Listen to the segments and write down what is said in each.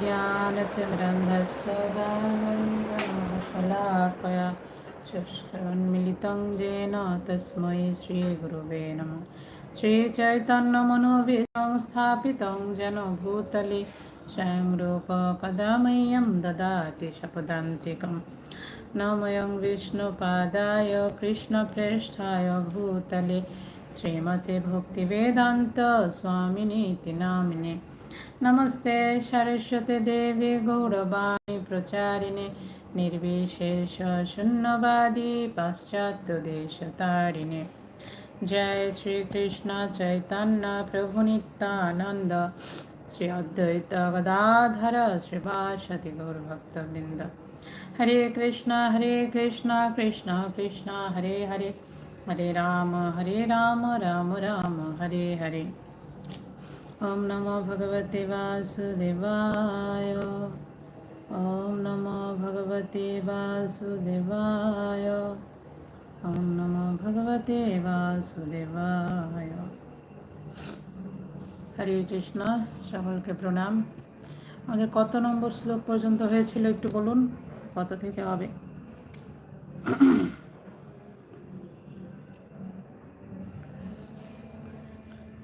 ज्ञानतिमरन्धस्य शलाकया चक्षुरुन्मिलितं येन तस्मै श्रीगुरुवे नमः श्रीचैतन्यमनोभितं स्थापितं जन भूतले स्वयं रूप कदा मह्यं ददाति शपदान्तिकं नमयं विष्णुपादाय कृष्णप्रेष्ठाय भूतले श्रीमते भक्तिवेदान्त स्वामिनीति नामिने नमस्ते सरस्वती देवी गौरवाणी प्रचारिणे निर्विशेष शून्यवादी पाश्चात्यदेशतारिणे जय श्री कृष्ण चैतन्य प्रभु नित्यानंद श्री अद्वैत गदाधर श्रीवासति गौरभक्तवृंद हरे कृष्ण हरे कृष्ण कृष्ण कृष्ण हरे हरे हरे राम हरे राम राम राम हरे हरे ॐ नमो भगवते वासुदेवाय ॐ नमो भगवते वासुदेवाय ॐ नमो भगवते वासुदेवाय হরে কৃষ্ণ সকলকে প্রণাম আমাদের কত নম্বর শ্লোক পর্যন্ত হয়েছিল একটু বলুন কত থেকে হবে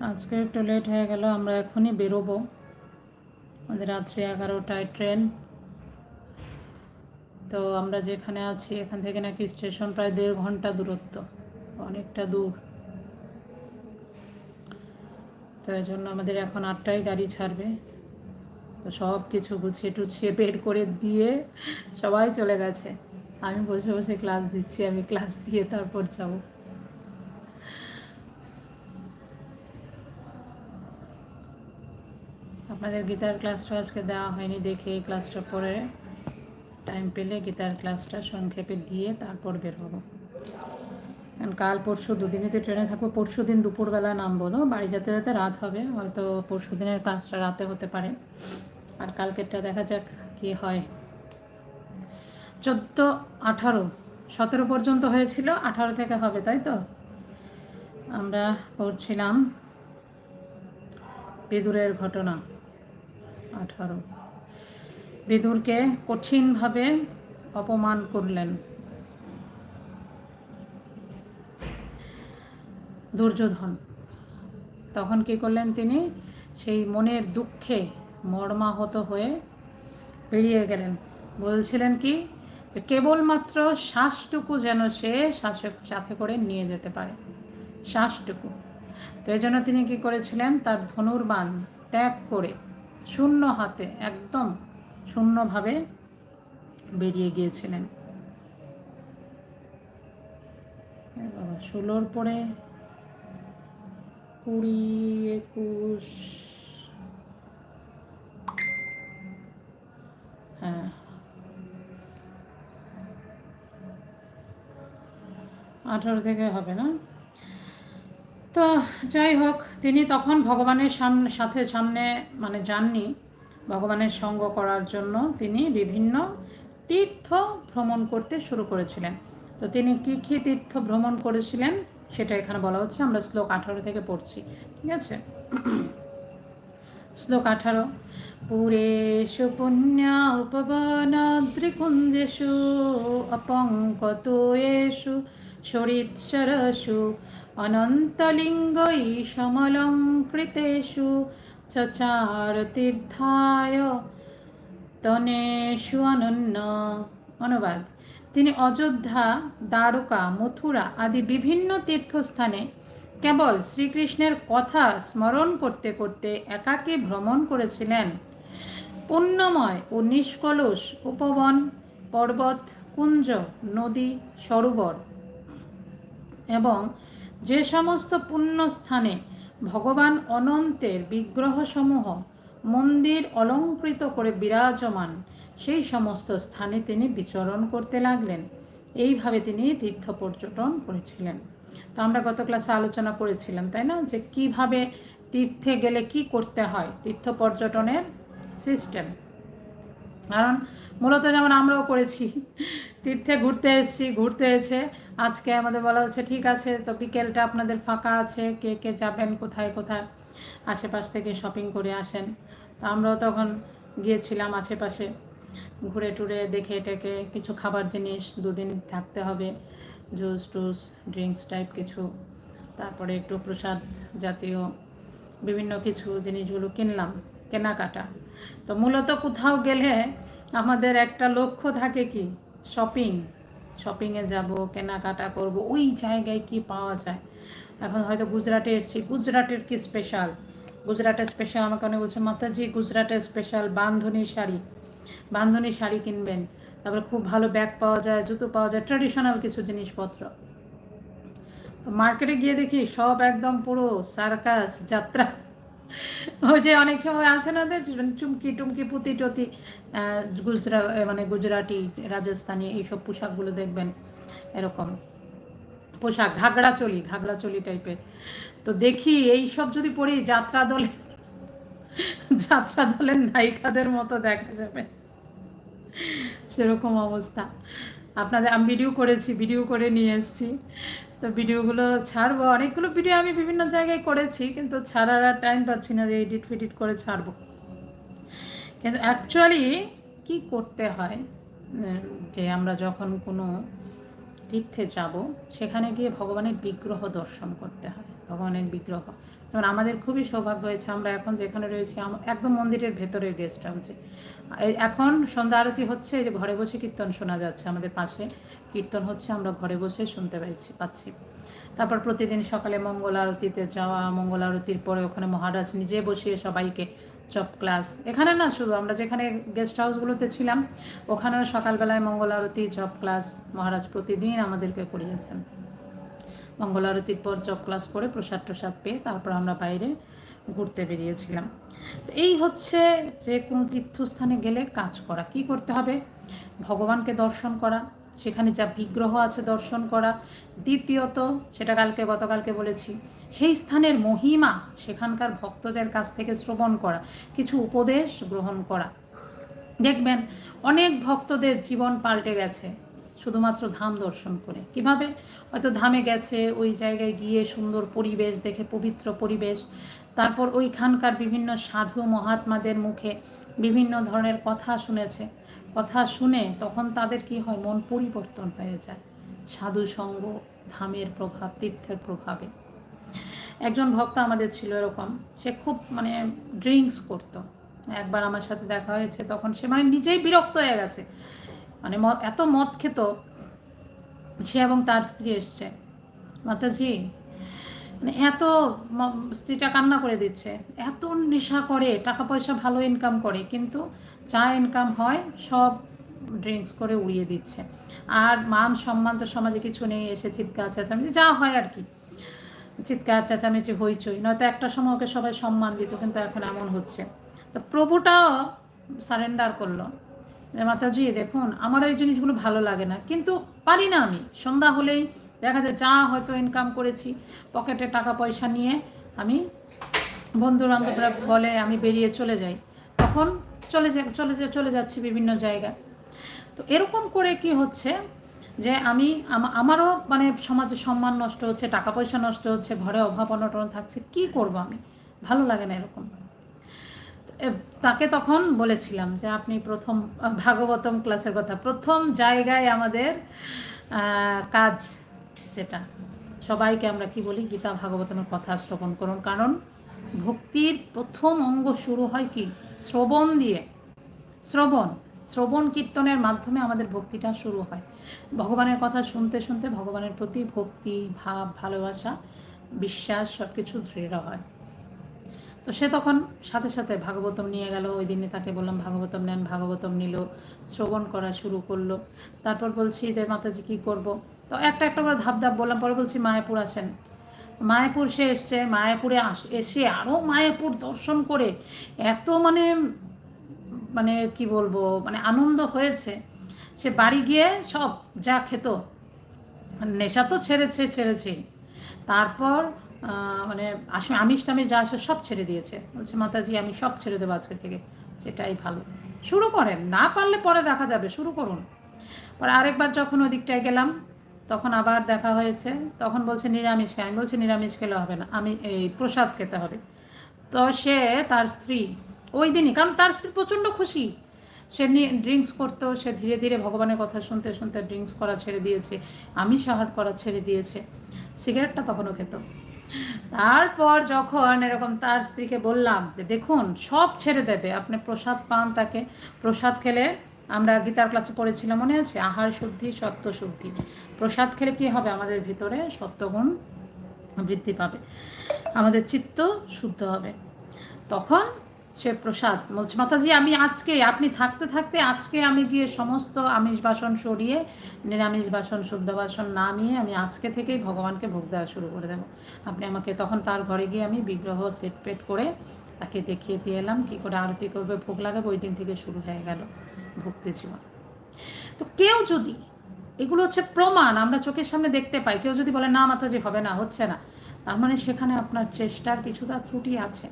আজকে একটু লেট হয়ে গেল, আমরা এখনই বেরোবো। আমাদের রাত্রি এগারোটায় ট্রেন তো আমরা যেখানে আছি, এখান থেকে নাকি স্টেশন প্রায় দেড় ঘণ্টা দূরত্ব, অনেকটা দূর। তো এই জন্য আমাদের এখন আটটায় গাড়ি ছাড়বে। তো সব কিছু গুছিয়ে টুছিয়ে বের করে দিয়ে সবাই চলে গেছে। আমি বসে বসে ক্লাস দিচ্ছি, আমি ক্লাস দিয়ে তারপর যাব। আপনাদের গীতার ক্লাসটা আজকে দেওয়া হয়নি দেখে এই ক্লাসটা পরে টাইম পেলে গীতার ক্লাসটা সংক্ষেপে দিয়ে তারপর বের হব। কারণ কাল পরশু দুদিনই তো ট্রেনে থাকব, পরশু দিন দুপুরবেলা নামবো না, বাড়ি যেতে যেতে রাত হবে, হয়তো পরশু দিনের ক্লাসটা রাতে হতে পারে। আর কালকেরটা দেখা যাক কি হয়। চোদ্দ আঠারো, সতেরো পর্যন্ত হয়েছিল, আঠারো থেকে হবে, তাই তো? আমরা পড়ছিলাম বিদুরের ঘটনা। আঠারো। বিদুরকে কঠিনভাবে অপমান করলেন। দুর্যোধন। তখন কি করলেন তিনি? সেই মনের দুঃখে মর্মাহত হয়ে বেরিয়ে গেলেন। বলছিলেন কি? কেবলমাত্র শ্বাসটুকু যেন সে শ্বাসে, সাথে করে নিয়ে যেতে পারে। শ্বাসটুকু। তো এই জন্য তিনি কি করেছিলেন? তার ধনুর্বান ত্যাগ করে শূন্য হাতে, একদম শূন্যভাবে বেরিয়ে গিয়েছিলেন। ষোলোর পরে কুড়ি, একুশ হ্যাঁ। আঠারো থেকে হবে না? তো যাই হোক, তিনি তখন ভগবানের সামনে, সাথে সামনে মানে যাননি ভগবানের সঙ্গ করার জন্য। তিনি বিভিন্ন তীর্থ ভ্রমণ করতে শুরু করেছিলেন। তো তিনি কী কী তীর্থ ভ্রমণ করেছিলেন সেটা এখানে বলা হচ্ছে। আমরা শ্লোক আঠারো থেকে পড়ছি, ঠিক আছে? শ্লোক আঠারো পুরেশু পুণ্যা উপবনাদ্রিকুঞ্জেষু, অপঙ্কতয়েষু, শরীৎসরসু অনন্তলিঙ্গৈ চচার তীর্থায় তনেষু অনন্য অনুবাদ তিনি অযোধ্যা, দ্বারকা, মথুরা আদি বিভিন্ন তীর্থস্থানে কেবল শ্রীকৃষ্ণের কথা স্মরণ করতে করতে একাকী ভ্রমণ করেছিলেন। পুণ্যময় ও নিষ্কলস উপবন, পর্বত, কুঞ্জ, নদী, সরোবর এবং যে সমস্ত পুণ্যস্থানে ভগবান অনন্তের বিগ্রহসমূহ মন্দির অলঙ্কৃত করে বিরাজমান, সেই সমস্ত স্থানে তিনি বিচরণ করতে লাগলেন। এইভাবে তিনি তীর্থ পর্যটন করেছিলেন। তো আমরা গত ক্লাসে আলোচনা করেছিলাম, তাই না? যে কীভাবে তীর্থে গেলে কি করতে হয়? তীর্থ পর্যটনের সিস্টেম। কারণ মূলত যেমন আমরাও করেছি, তীর্থে ঘুরতে এসেছি, ঘুরতে এসে আজকে আমাদের বলা হচ্ছে, ঠিক আছে, তো বিকেলটা আপনাদের ফাঁকা আছে, কে কে যাবেন, কোথায় কোথায়? আশেপাশ থেকে শপিং করে আসেন। তো আমরাও তখন গিয়েছিলাম আশেপাশে, ঘুরে টুরে দেখে টেকে কিছু খাবার জিনিস, দুদিন থাকতে হবে, জুস টুস, ড্রিঙ্কস টাইপ কিছু, তারপরে একটু প্রসাদ জাতীয় বিভিন্ন কিছু জিনিসগুলো কিনলাম। কেনাকাটা। তো মূলত কোথাও গেলে আমাদের একটা লক্ষ্য থাকে কি? শপিং। শপিংয়ে যাব, কেনাকাটা করব, ওই জায়গায় কি পাওয়া যায়? এখন হয়তো গুজরাটে এসেছি। গুজরাটের কি স্পেশাল গুজরাটের স্পেশাল আমাকে অনেক বলছে, মাতাজি, গুজরাটের স্পেশাল বান্ধনী শাড়ি। বান্ধনী শাড়ি কিনবেন। তারপরে খুব ভালো ব্যাগ পাওয়া যায়, জুতো পাওয়া যায় ট্র্যাডিশনাল কিছু জিনিসপত্র। তো মার্কেটে গিয়ে দেখি সব একদম পুরো সার্কাস যাত্রা। ওই যে অনেক সময় আছে না ওদের চুমকি, টুমকি, পুতি টুতি গুজরা মানে গুজরাটি, রাজস্থানি, এইসব পোশাকগুলো দেখবেন এরকম। পোশাক ঘাগড়া চলি ঘাগড়া চলি টাইপের। তো দেখি এই সব যদি পড়ি যাত্রা দলে, যাত্রা দলের নায়িকাদের মতো দেখা যাবে। সেরকম অবস্থা। আপনাদের, আমি ভিডিও করেছি ভিডিও করে নিয়ে এসেছি। তো ভিডিওগুলো ছাড়বো। অনেকগুলো ভিডিও আমি বিভিন্ন জায়গায় করেছি, কিন্তু ছাড়ার আর টাইম পাচ্ছি না যে এডিট ফিডিট করে ছাড়বো। কিন্তু অ্যাকচুয়ালি কি করতে হয়, যে আমরা যখন কোনো তীর্থে যাব, সেখানে গিয়ে ভগবানের বিগ্রহ দর্শন করতে হয়। ভগবানের বিগ্রহ। যেমন আমাদের খুবই সৌভাগ্য হয়েছে, আমরা এখন যেখানে রয়েছি একদম মন্দিরের ভেতরের গেস্ট হাউসে এখন সন্ধ্যা আরতি হচ্ছে যে ঘরে বসে কীর্তন শোনা যাচ্ছে আমাদের পাশে। কীর্তন হচ্ছে, আমরা ঘরে বসে শুনতে পাইছি, পাচ্ছি। তারপর প্রতিদিন সকালে মঙ্গল আরতিতে যাওয়া, মঙ্গল আরতির পরে ওখানে মহারাজ নিজে বসিয়ে সবাইকে চপ ক্লাস এখানে না শুধু আমরা যেখানে গেস্ট হাউসগুলোতে ছিলাম, ওখানেও সকালবেলায় মঙ্গল আরতি জব ক্লাস মহারাজ প্রতিদিন আমাদেরকে করিয়েছেন। মঙ্গল আরতির পর জব ক্লাস করে প্রসাদ প্রসাদ পেয়ে তারপর আমরা বাইরে ঘুরতে বেরিয়েছিলাম। তো এই হচ্ছে যে কোনো তীর্থস্থানে গেলে কাজ করা, কি করতে হবে? ভগবানকে দর্শন করা, সেখানে যা বিগ্রহ আছে দর্শন করা। দ্বিতীয়ত, সেটা কালকে, গতকালকে বলেছি, সেই স্থানের মহিমা, সেখানকার ভক্তদের কাছ থেকে শ্রবণ করা, কিছু উপদেশ গ্রহণ করা। দেখবেন, অনেক ভক্তদের জীবন পাল্টে গেছে। শুধুমাত্র ধাম দর্শন করে। কীভাবে? হয়তো ধামে গেছে, ওই জায়গায় গিয়ে সুন্দর পরিবেশ, দেখে পবিত্র পরিবেশ। তারপর ওইখানকার বিভিন্ন সাধু মহাত্মাদের মুখে বিভিন্ন ধরনের কথা শুনেছে। কথা শুনে তখন তাদের কি হয়? মন পরিবর্তন হয়ে যায়। সাধু সঙ্গ, ধামের প্রভাব, তীর্থের প্রভাবে। একজন ভক্ত আমাদের ছিল এরকম। সে খুব মানে ড্রিঙ্কস করতো। একবার আমার সাথে দেখা হয়েছে, তখন সে মানে নিজেই বিরক্ত হয়ে গেছে। মানে এত মদ খেত, সে এবং তার স্ত্রী এসছে। মাতাজি মানে এত স্ত্রীটা কান্না করে দিচ্ছে। এত নেশা করে টাকা পয়সা ভালো ইনকাম করে, কিন্তু যা ইনকাম হয়, সব ড্রিঙ্কস করে উড়িয়ে দিচ্ছে। আর মান সম্মান তো সমাজে কিছু নেই, এসে চিৎকার, চেঁচামেচি, যা হয় আর কি। চিৎকার, চেঁচামেচি, হইচই। নয়তো একটা সময় ওকে সবাই সম্মান দিত, কিন্তু এখন এমন হচ্ছে। তো প্রভুটাও সারেন্ডার করল। মাতাজি দেখুন আমার এই জিনিসগুলো ভালো লাগে না। কিন্তু পারি না আমি। সন্ধ্যা হলেই দেখা যায় যা হয়তো ইনকাম করেছি পকেটে টাকা পয়সা নিয়ে আমি বন্ধু বান্ধবরা বলে আমি বেরিয়ে চলে যাই। তখন চলে চলে যা চলে যাচ্ছি বিভিন্ন জায়গায় তো এরকম করে কি হচ্ছে যে আমি আমারও মানে সমাজে সম্মান নষ্ট হচ্ছে টাকা পয়সা নষ্ট হচ্ছে ঘরে অভাব অনটন থাকছে কি করব আমি? ভালো লাগে না এরকম। তাকে তখন বলেছিলাম যে আপনি প্রথম ভাগবতম ক্লাসের কথা। প্রথম জায়গায় আমাদের কাজ যেটা। সবাইকে আমরা কি বলি? গীতা ভাগবতমের কথা শ্রবণ করুন। কারণ ভক্তির প্রথম অঙ্গ শুরু হয় কি? শ্রবণ দিয়ে। শ্রবণ। শ্রবণ কীর্তনের মাধ্যমে আমাদের ভক্তিটা শুরু হয়। ভগবানের কথা শুনতে শুনতে ভগবানের প্রতি ভক্তি, ভাব, ভালোবাসা, বিশ্বাস সব কিছু দৃঢ় হয়। তো সে তখন সাথে সাথে ভাগবতম নিয়ে গেল। ওই দিনে তাকে বললাম, ভাগবতম নেন, ভাগবতম নিল, শ্রবণ করা শুরু করল। তারপর বলছি যে, মাতাজি, কী করব? তো একটা একটা করে ধাপ ধাপ বললাম। পরে বলছি, মায়াপুর আসেন। মায়াপুর সে এসছে। মায়াপুরে আস, এসে আরও মায়াপুর দর্শন করে এত মানে মানে কি বলব মানে আনন্দ হয়েছে। সে বাড়ি গিয়ে সব যা খেত, নেশা তো ছেড়েছে, ছেড়েছেই। তারপর মানে আমিষ টামিষ যা আসে সব ছেড়ে দিয়েছে। বলছে, মাতাজি, আমি সব ছেড়ে দেবো আজকে থেকে। সেটাই ভালো। শুরু করেন। না পারলে পরে দেখা যাবে। শুরু করুন। পরে আরেকবার যখন ওই দিকটায় গেলাম, তখন আবার দেখা হয়েছে। তখন বলছে, নিরামিষ খাই। আমি বলছি, নিরামিষ খেলে হবে না। আমি এই প্রসাদ খেতে হবে। তো সে, তার স্ত্রী, ওই দিনই, কারণ তার স্ত্রী প্রচণ্ড খুশি। সে ড্রিঙ্কস করতো, সে ধীরে ধীরে ভগবানের কথা শুনতে শুনতে ড্রিঙ্কস করা ছেড়ে দিয়েছে আমি সাহার করা ছেড়ে দিয়েছে। সিগারেটটা তখনও খেত। তারপর যখন এরকম তার স্ত্রীকে বললাম যে, দেখুন, সব ছেড়ে দেবে। আপনি প্রসাদ পান তাকে। প্রসাদ খেলে আমরা গীতার ক্লাসে পড়েছিলাম, মনে আছে? আহার শুদ্ধি, সত্য শুদ্ধি। প্রসাদ খেলে কি হবে? আমাদের ভিতরে সত্যগুণ বৃদ্ধি পাবে। আমাদের চিত্ত শুদ্ধ হবে। তখন সে প্রসাদ বলছে, মাতাজি, আমি আজকে, আপনি থাকতে থাকতে আজকে আমি গিয়ে সমস্ত আমিষ বাসন সরিয়ে, নিরামিষ বাসন, শুদ্ধ বাসন নামিয়ে আমি আজকে থেকেই ভগবানকে ভোগ দেওয়া শুরু করে দেবো। আপনি আমাকে তখন তার ঘরে গিয়ে আমি বিগ্রহ, সেট পেট করে তাকে দেখিয়ে দিয়ে এলাম, কী করে আরতি করবে, ভোগ লাগাবে, ওই দিন থেকে শুরু হয়ে গেল ভক্তি জীবন। তো কেউ যদি, এগুলো হচ্ছে প্রমাণ, আমরা চোখের সামনে দেখতে পাই, কেউ যদি বলে, না, মাতাজি, হবে না, হচ্ছে না। তার মানে সেখানে আপনার চেষ্টার কিছুটা ত্রুটি আছে।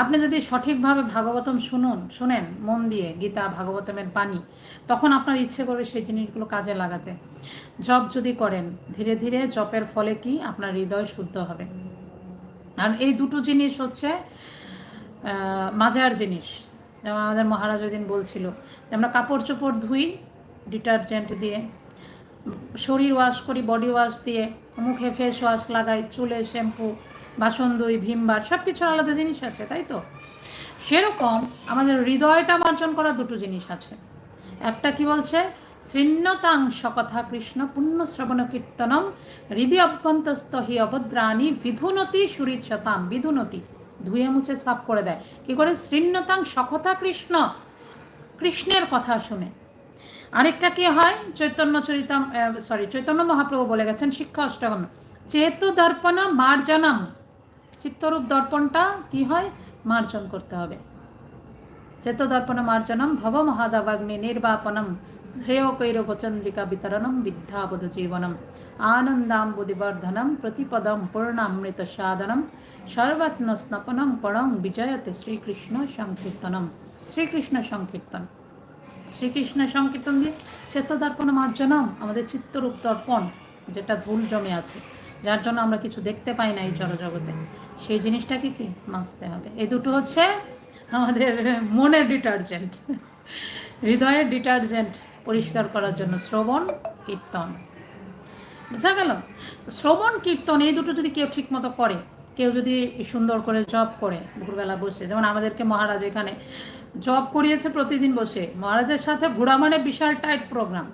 আপনি যদি সঠিকভাবে ভাগবতম শুনুন, শুনেন, মন দিয়ে গীতা, ভাগবতমের বাণী, তখন আপনার ইচ্ছে করবে সেই জিনিসগুলো কাজে লাগাতে। জপ যদি করেন, ধীরে ধীরে জপের ফলে কি আপনার হৃদয় শুদ্ধ হবে। আর এই দুটো জিনিস হচ্ছে মাজার জিনিস। যেমন আমাদের মহারাজ ওই দিন বলছিল যে আমরা কাপড় চোপড় ধুই, ডিটারজেন্ট দিয়ে, শরীর ওয়াশ করি, বডি ওয়াশ দিয়ে, মুখে ফেস ওয়াশ লাগাই, চুলে শ্যাম্পু বাসন দই ভীমবার সব কিছু আলাদা জিনিস আছে, তাই তো? সেরকম আমাদের হৃদয়টা মার্জন করা দুটো জিনিস আছে। একটা কি বলছে? শৃণ্যতাংশ কথা কৃষ্ণ পুণ্য শ্রবণ কীর্তনম হৃদয় অভ্যন্তস্থ হি অভদ্রাণী বিধুনতি সুরিত শতাম, বিধুনতি। ধুয়ে মুছে সাফ করে দেয়। কি করে? শৃণ্যতাং সকথা কৃষ্ণ। কৃষ্ণের কথা শুনে। আরেকটা কি হয়? চৈতন্য চরিতাম সরি চৈতন্য মহাপ্রভু বলে গেছেন শিক্ষা অষ্টগম। চেতু দর্পণ মার্জনম। চিত্তরূপ দর্পণটা কি হয়? মার্জন করতে হবে। চেত দর্পণ মার্জনম ভব মহাদাবাগ্নি নির্বাপনম শ্রেয় কৈরবচন্দ্রিকা বিতরণম বিদ্যাবোধ জীবনম আনন্দাম্বুদিবর্ধনম প্রতিপদম পূর্ণামৃত সাধনম সর্বাত্ম স্নপনম পরং বিজয়তে শ্রীকৃষ্ণ সংকীর্তনম। শ্রীকৃষ্ণ সংকীর্তন। শ্রীকৃষ্ণ সংকীর্তন দিয়ে চেতদর্পণ মার্জনম আমাদের চিত্তরূপ দর্পণ, যেটা ধুল জমে আছে। যার জন্য আমরা কিছু দেখতে পাই না এই জড়জগতে। সেই জিনিসটাকে কি? মাজতে হবে। এই দুটো হচ্ছে আমাদের মনের ডিটারজেন্ট। হৃদয়ের ডিটারজেন্ট পরিষ্কার করার জন্য শ্রবণ, কীর্তন। বুঝা গেল? শ্রবণ, কীর্তন এই দুটো যদি কেউ ঠিকমতো করে, কেউ যদি সুন্দর করে জব করে, ভোরবেলা বসে, যেমন আমাদেরকে মহারাজ এখানে জব করিয়েছে প্রতিদিন বসে, মহারাজের সাথে ঘোরা মানে বিশাল টাইট প্রোগ্রাম।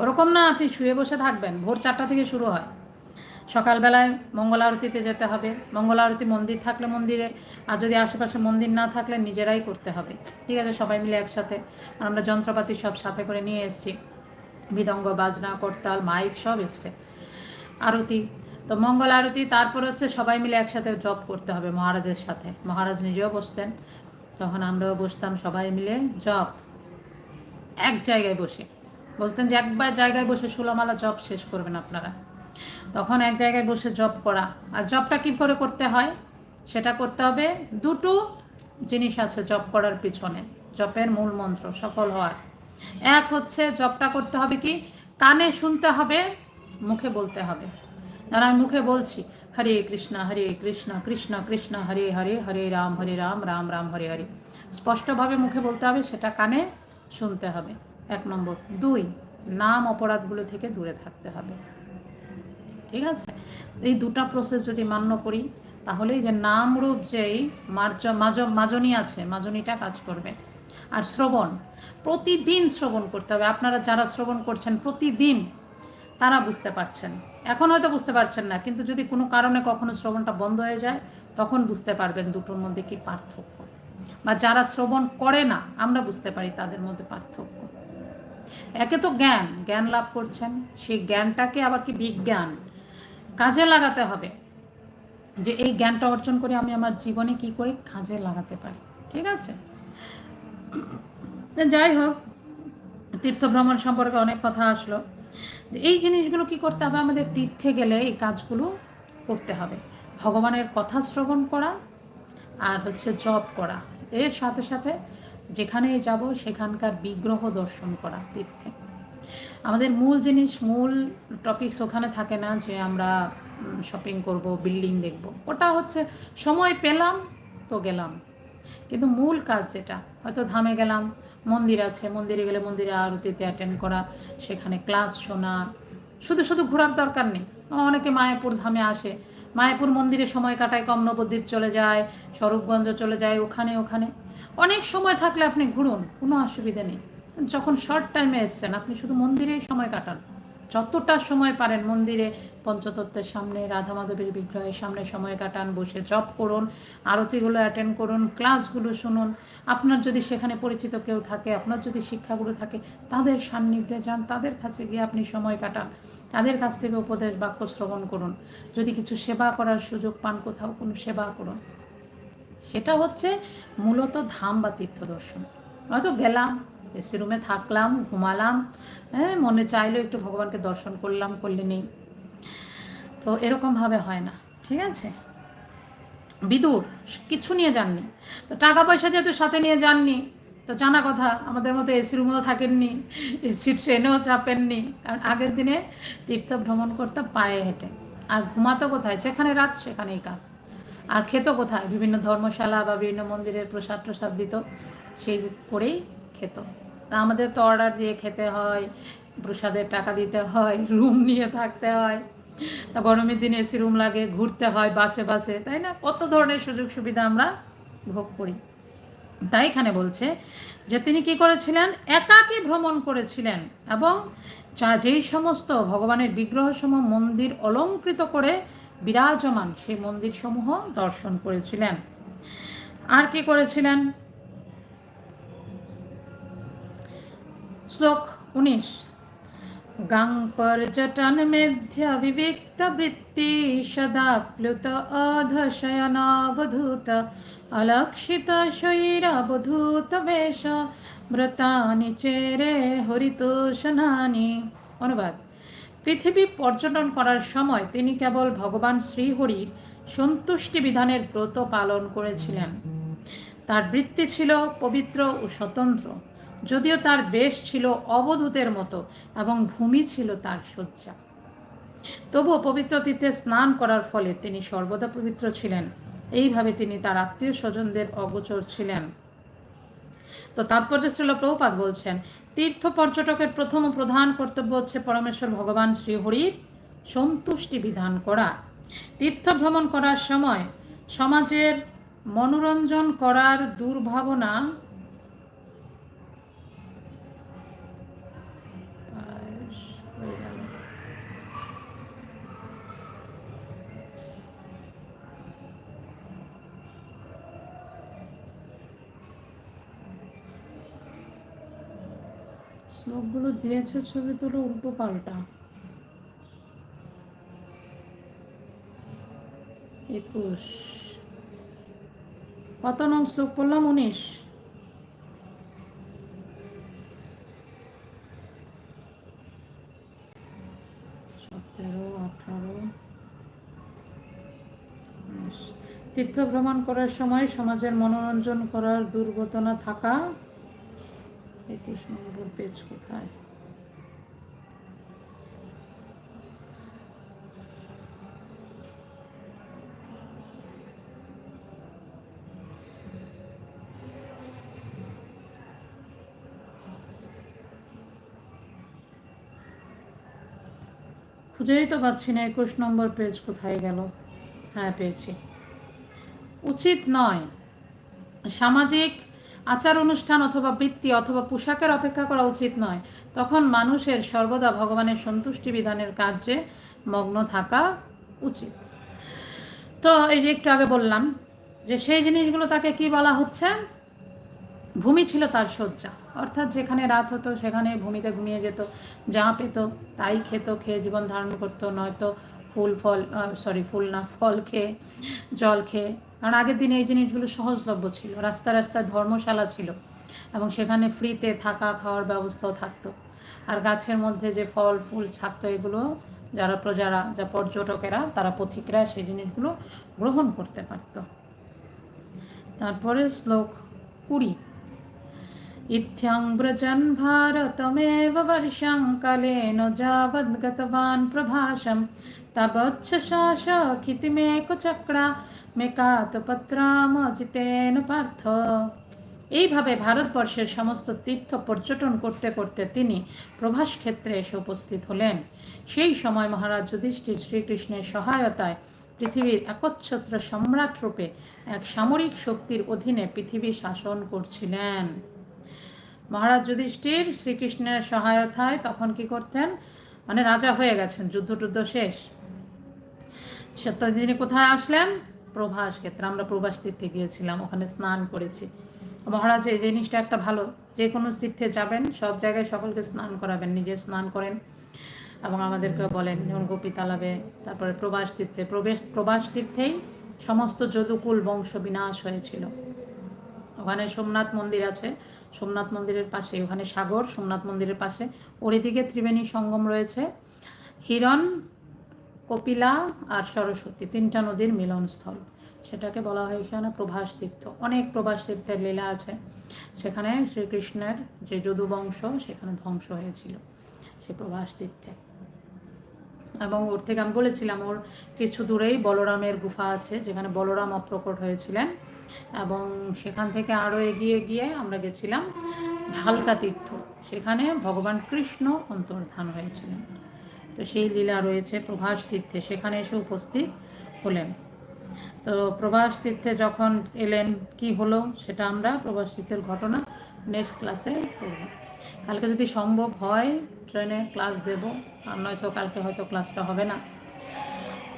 ওরকম না আপনি শুয়ে বসে থাকবেন, ভোর চারটা থেকে শুরু হয়। সকালবেলায় মঙ্গল আরতিতে যেতে হবে। মঙ্গল আরতি মন্দির থাকলে মন্দিরে, আর যদি আশেপাশে মন্দির না থাকলে নিজেরাই করতে হবে। ঠিক আছে, সবাই মিলে একসাথে আমরা যন্ত্রপাতি সব সাথে করে নিয়ে এসেছি। মৃদঙ্গ বাজনা, করতাল, মাইক সব এসছে। আরতি। তো মঙ্গল আরতি তারপর হচ্ছে সবাই মিলে একসাথে জব করতে হবে মহারাজের সাথে। মহারাজ নিজেও বসতেন। তখন আমরাও বসতাম, সবাই মিলে জব এক জায়গায় বসে। বলতেন যে একবার জায়গায় বসে ষোলোমালা জব শেষ করবেন আপনারা। তখন এক জায়গায় বসে জব করা। আর জবটা কী করে করতে হয়? সেটা করতে হবে দুটো জিনিস আছে জব করার পিছনে। জপের মূল মন্ত্র সফল হওয়ার। এক হচ্ছে জবটা করতে হবে কি? কানে শুনতে হবে, মুখে বলতে হবে। আর আমি মুখে বলছি, হরে কৃষ্ণ হরে কৃষ্ণ কৃষ্ণ কৃষ্ণ, হরে হরে হরে রাম হরে রাম রাম রাম, হরে হরে। স্পষ্টভাবে মুখে বলতে হবে, সেটা কানে শুনতে হবে। এক নম্বর। দুই, নাম অপরাধগুলো থেকে দূরে থাকতে হবে। ঠিক আছে? এই দুটা প্রসেস যদি মান্য করি তাহলে যে নাম রূপ যেই মার্জ, মাজ, মাজনী আছে, মাজনীটা কাজ করবে। আর শ্রবণ, প্রতিদিন শ্রবণ করতে হবে। আপনারা যারা শ্রবণ করছেন প্রতিদিন, তারা বুঝতে পারছেন। এখন হয়তো বুঝতে পারছেন না, কিন্তু যদি কোনো কারণে কখনো শ্রবণটা বন্ধ হয়ে যায়, তখন বুঝতে পারবেন দুটোর মধ্যে কি পার্থক্য। বা যারা শ্রবণ করে না, আমরা বুঝতে পারি তাদের মধ্যে পার্থক্য। একে তো জ্ঞান জ্ঞান লাভ করছেন। সেই জ্ঞানটাকে আবার কি বিজ্ঞান? কাজে লাগাতে হবে। যে এই জ্ঞানটা অর্জন করে আমি আমার জীবনে কি করে কাজে লাগাতে পারি, ঠিক আছে? যাই হোক তীর্থ ভ্রমণ সম্পর্কে অনেক কথা আসলো। যে এই জিনিসগুলো কি করতে হবে? আমাদের তীর্থে গেলে এই কাজগুলো করতে হবে। ভগবানের কথা শ্রবণ করা আর হচ্ছে জপ করা। এর সাথে সাথে যেখানে যাব, সেখানকার বিগ্রহ দর্শন করা তীর্থে। আমাদের মূল জিনিস, মূল টপিকস ওখানে থাকে না যে আমরা শপিং করব বিল্ডিং দেখব। ওটা হচ্ছে সময় পেলাম তো গেলাম। কিন্তু মূল কাজ যেটা, হয়তো ধামে গেলাম, মন্দির আছে, মন্দিরে গেলে মন্দিরে আরতিতে অ্যাটেন্ড করা, সেখানে ক্লাস শোনা, শুধু শুধু ঘোরার দরকার নেই। অনেকে মায়াপুর ধামে আসে, মায়াপুর মন্দিরে সময় কাটায় কম নবদ্বীপ চলে যায়, স্বরূপগঞ্জ চলে যায়, ওখানে ওখানে। অনেক সময় থাকলে আপনি ঘুরুন, কোনো অসুবিধা নেই। যখন শর্ট টাইমে এসছেন, আপনি শুধু মন্দিরেই সময় কাটান। যতটা সময় পারেন মন্দিরে, পঞ্চতত্ত্বের সামনে রাধা মাধবের বিগ্রহের সামনে সময় কাটান, বসে জপ করুন, আরতিগুলো অ্যাটেন্ড করুন ক্লাসগুলো শুনুন। আপনার যদি সেখানে পরিচিত কেউ থাকে, আপনার যদি শিক্ষাগুলো থাকে, তাদের সান্নিধ্যে যান, তাদের কাছে গিয়ে আপনি সময় কাটান। তাদের কাছ থেকে উপদেশ, বাক্য শ্রবণ করুন। যদি কিছু সেবা করার সুযোগ পান, কোথাও কোনো সেবা করুন। সেটা হচ্ছে মূলত ধাম বা তীর্থ দর্শন হয়তো গেলাম এসি রুমে থাকলাম, ঘুমালাম হ্যাঁ মনে চাইলো একটু ভগবানকে দর্শন করলাম, করলে নেই। তো এরকমভাবে হয় না, ঠিক আছে? বিদুর, কিছু নিয়ে যাননি। তো টাকা পয়সা যেহেতু সাথে নিয়ে যাননি, তো জানা কথা, আমাদের মতো এসি রুমেও থাকেননি এসি ট্রেনেও চাপেননি। কারণ আগের দিনে তীর্থ ভ্রমণ করতে পায়ে হেঁটে। আর ঘুমাতো কোথায়? যেখানে রাত, সেখানেই কাজ আর খেত কোথায়? বিভিন্ন ধর্মশালা বা বিভিন্ন মন্দিরের প্রসাদ প্রসাদ দিত, সেই করেই খেত। তা আমাদের তো অর্ডার দিয়ে খেতে হয়, প্রসাদের টাকা দিতে হয় রুম নিয়ে থাকতে হয়। তা গরমের দিনে এসি রুম লাগে, ঘুরতে হয় বাসে বাসে, তাই না? কত ধরনের সুযোগ সুবিধা আমরা ভোগ করি। তাই এখানে বলছে যে তিনি কি করেছিলেন? একাকী ভ্রমণ করেছিলেন এবং যেই সমস্ত ভগবানের বিগ্রহসমূহ মন্দির অলঙ্কৃত করে বিরাজমান সেই মন্দিরসমূহ দর্শন করেছিলেন। আর কি করেছিলেন? শ্লোক উনিশ। পর্যটন মেধ্য বিবিক্ত বৃত্তি সদা প্লুত অধশয়নাবধূত, অলক্ষিত শৈরাবধূত বেশ, ব্রতানি চেরে হরিতোষণানি। অনুবাদ। পৃথিবী পর্যটন করার সময় তিনি কেবল ভগবান শ্রীহরির সন্তুষ্টি বিধানের ব্রত পালন করেছিলেন। তার বৃত্তি ছিল পবিত্র ও স্বতন্ত্র। যদিও তার বেশ ছিল অবধূতের মতো এবং ভূমি ছিল তার শয্যা। তবুও পবিত্র তীর্থে স্নান করার ফলে তিনি সর্বদা পবিত্র ছিলেন। এইভাবে তিনি তার আত্মীয় স্বজনদের অগোচর ছিলেন। তো তাৎপর্য ছিল প্রভুপাত বলছেন, তীর্থ পর্যটকের প্রথম প্রধান কর্তব্য হচ্ছে পরমেশ্বর ভগবান শ্রীহরির সন্তুষ্টি বিধান করা। তীর্থ ভ্রমণ করার সময় সমাজের মনোরঞ্জন করার দুর্ভাবনা শ্লোকগুলো দিয়েছে ছবি তুলো উল্টো পাল্টা। একুশ। কত নং শ্লোক পড়লাম? উনিশ। সতেরো, আঠারো। তীর্থ ভ্রমণ করার সময় সমাজের মনোরঞ্জন করার দুর্ঘটনা থাকা একুশ নম্বর পেজ কোথায়? খুঁজেই তো পাচ্ছি না, একুশ নম্বর পেজ কোথায় গেল? হ্যাঁ পেয়েছি। উচিত নয়। সামাজিক আচার অনুষ্ঠান অথবা বৃত্তি অথবা পোশাকের অপেক্ষা করা উচিত নয়। তখন মানুষের সর্বদা ভগবানের সন্তুষ্টি বিধানের কার্যে মগ্ন থাকা উচিত। তো এই যে একটু আগে বললাম যে সেই জিনিসগুলো তাকে কি বলা হচ্ছে? ভূমি ছিল তার শয্যা। অর্থাৎ যেখানে রাত হতো সেখানে ভূমিতে ঘুমিয়ে যেত, যা পেত তাই খেত, খেয়ে জীবন ধারণ করতো, নয়তো ফুল ফল সরি ফুল না, ফল খেয়ে, জল খেয়ে। কারণ আগের দিনে এই জিনিসগুলো সহজলভ্য ছিল রাস্তা রাস্তায় ধর্মশালা ছিল এবং সেখানে ফ্রিতে থাকা খাওয়ার ব্যবস্থাও থাকতো। আর গাছের মধ্যে যে ফল, ফুল থাকতো এগুলো যারা প্রজারা, যা পর্যটকেরা, তারা পথিকরা সেই জিনিসগুলো গ্রহণ করতে পারত। তারপরে শ্লোক কুড়ি। ইথ্যাং ব্রজন ভারতমেব বর্ষাং কালেন গতবান প্রভাসম प्रभासं तबच्छशासखितिमेकचक्रा মেকাত পত্রাম জিতেন পার্থ এইভাবে ভারতবর্ষের সমস্ত তীর্থ পর্যটন করতে করতে তিনি প্রভাস ক্ষেত্রে এসে উপস্থিত হলেন সেই সময় মহারাজ যুধিষ্ঠির শ্রীকৃষ্ণের সহায়তায় পৃথিবীর একচ্ছত্র সম্রাট রূপে এক সামরিক শক্তির অধীনে পৃথিবী শাসন করছিলেন মহারাজ যুধিষ্ঠির শ্রীকৃষ্ণের সহায়তায় তখন কি করতেন মানে রাজা হয়ে গেছেন যুদ্ধ টুদ্ধ শেষ সত্য কোথায় আসলেন? প্রভাস ক্ষেত্রে। আমরা প্রভাস তীর্থে গিয়েছিলাম, ওখানে স্নান করেছি। মহারাজ, এই জিনিসটা একটা ভালো। যে কোনো তীর্থে যাবেন, সব জায়গায় সকলকে স্নান করাবেন, নিজে স্নান করেন এবং আমাদেরকে বলেন যেমন গোপী তালাবে, তারপরে প্রবাস তীর্থে। প্রবেশ প্রবাস তীর্থেই সমস্ত যদুকুল বংশ বিনাশ হয়েছিল। ওখানে সোমনাথ মন্দির আছে। সোমনাথ মন্দিরের পাশে, ওখানে সাগর, সোমনাথ মন্দিরের পাশে। ওর এদিকে ত্রিবেণী সঙ্গম রয়েছে। হিরণ কপিলা আর সরস্বতী, তিনটা নদীর মিলনস্থল। সেটাকে বলা হয় এখানে প্রভাস তীর্থ। অনেক প্রভাস তীর্থের লীলা আছে। সেখানে শ্রীকৃষ্ণের যে যদু বংশ সেখানে ধ্বংস হয়েছিল সে প্রভাস তীর্থে। এবং ওর থেকে আমি বলেছিলাম, ওর কিছু দূরেই বলরামের গুফা আছে, যেখানে বলরাম অপ্রকট হয়েছিলেন। এবং সেখান থেকে আরও এগিয়ে গিয়ে আমরা গেছিলাম ভালকা তীর্থ। সেখানে ভগবান কৃষ্ণ অন্তর্ধান হয়েছিলেন। তো সেই লীলা রয়েছে প্রভাস তীর্থে। সেখানে এসে উপস্থিত হলেন। তো প্রভাস তীর্থে যখন এলেন, কি হলো সেটা আমরা প্রভাস তীর্থের ঘটনা নেক্সট ক্লাসে পড়ব। কালকে যদি সম্ভব হয় ট্রেনে ক্লাস দেব। আর নয়তো কালকে হয়তো ক্লাসটা হবে না।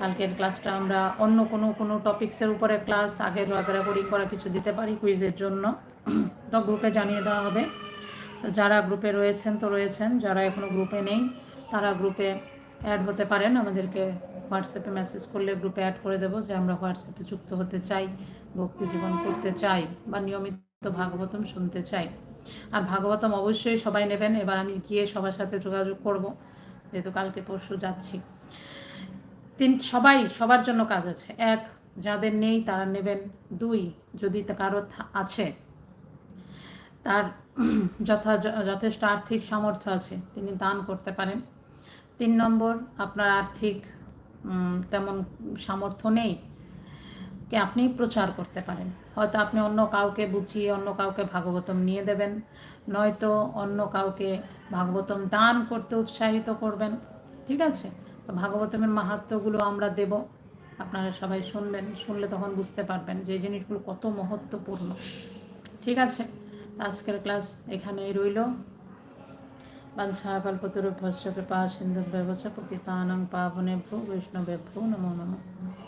কালকের ক্লাসটা আমরা অন্য কোনো কোনো টপিক্সের উপরে ক্লাস আগের আগ্রাগরি করা কিছু দিতে পারি কুইজের জন্য। তো গ্রুপে জানিয়ে দেওয়া হবে। তো যারা গ্রুপে রয়েছেন, তো রয়েছেন। যারা এখনও গ্রুপে নেই তারা গ্রুপে অ্যাড হতে পারেন। আমাদেরকে হোয়াটসঅ্যাপে মেসেজ করলে গ্রুপে অ্যাড করে দেবো যে আমরা হোয়াটসঅ্যাপে যুক্ত হতে চাই, ভক্তি জীবন করতে চাই বা নিয়মিত ভাগবতম শুনতে চাই। আর ভাগবতম অবশ্যই সবাই নেবেন। এবার আমি গিয়ে সবার সাথে যোগাযোগ করব। যেহেতু কালকে পরশু যাচ্ছি। তিন, সবাই, সবার জন্য কাজ আছে। এক, যাদের নেই তারা নেবেন। দুই, যদি কারও আছে, তার যথা যথেষ্ট আর্থিক সামর্থ্য আছে, তিনি দান করতে পারেন। তিন নম্বর, আপনার আর্থিক তেমন সামর্থ্য নেই, কে আপনি প্রচার করতে পারেন। হয়তো আপনি অন্য কাউকে বুঝিয়ে, অন্য কাউকে ভাগবতম নিয়ে দেবেন, নয়তো অন্য কাউকে ভাগবতম দান করতে উৎসাহিত করবেন, ঠিক আছে? তো ভাগবতমের মাহাত্মগুলো আমরা দেব, আপনারা সবাই শুনবেন, শুনলে তখন বুঝতে পারবেন যে জিনিসগুলো কত মহত্বপূর্ণ, ঠিক আছে? আজকের ক্লাস এখানেই রইল। वंशाकल्पतरुभ्यश्च कृपा सिन्धुभ्यश्च पतितानां पावनेभ्यो वैष्णवेभ्यो नमो नमः